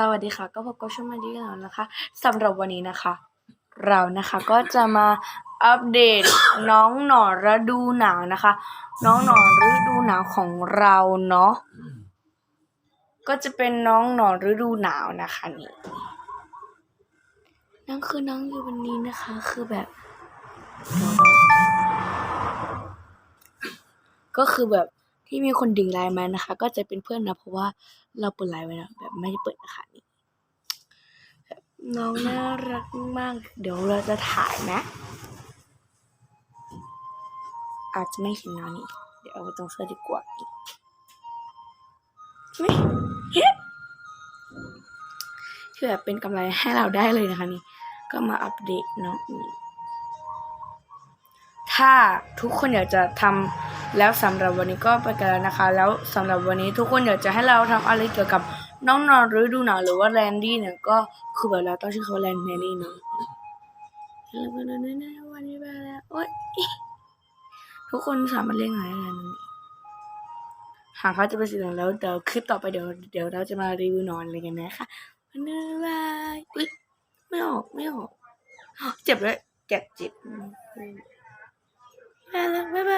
สวัสดีค่ะ ก็พบกับช่วงมาดีแล้วนะคะสำหรับวันนี้นะคะ เรานะคะก็จะมาอัปเดตน้องหนอนฤดูหนาวนะคะ น้องหนอนฤดูหนาวของเราเนาะก็จะเป็นน้องหนอนฤดูหนาวนะคะนี่นั่นคือน้องอยู่วันนี้นะคะ คือแบบ ก็คือแบบที่มีคนดึงไลน์มานะคะ ก็จะเป็นเพื่อนนะเพราะว่าเราเปิดไลน์ไว้นะแบบไม่ได้เปิดนะคะ น้องน่ารักมาก เดี๋ยวเราจะถ่ายนะ อาจจะไม่เห็นนะนี่ เดี๋ยวเอาไว้ตรงเสื้อดีกว่านี่เฮ้ยเฮ้ยคือแบบเป็นกำไรให้เราได้เลยนะคะนี่ ก็มาอัปเดตเนาะนี่ถ้าทุกคนอยากจะทำแล้วสำหรับวันนี้ก็ไปกันแล้วนะคะ แล้วสำหรับวันนี้ทุกคนอยากจะให้เราทำอะไรเกี่ยวกับ น้องนอนฤดูหนาวหรือว่าแรนดี้เนี่ยก็คือแบบเราต้องชื่อเขาแรนดี้เนาะแล้วก็นั้นนะวันนี้ไปแล้วโอ๊ยทุกคนสามารถเล่นงานได้นะหากเขาจะไปสีเหลืองแล้วเดี๋ยวคลิปต่อไปเดี๋ยวเดี๋ยวเราจะมารีวิวนอนอะไรกันนะคะวันนี้บายอุ๊ยไม่ออกไม่ออกเจ็บเลยเจ็บเจ็บไปแล้วบ๊ายบาย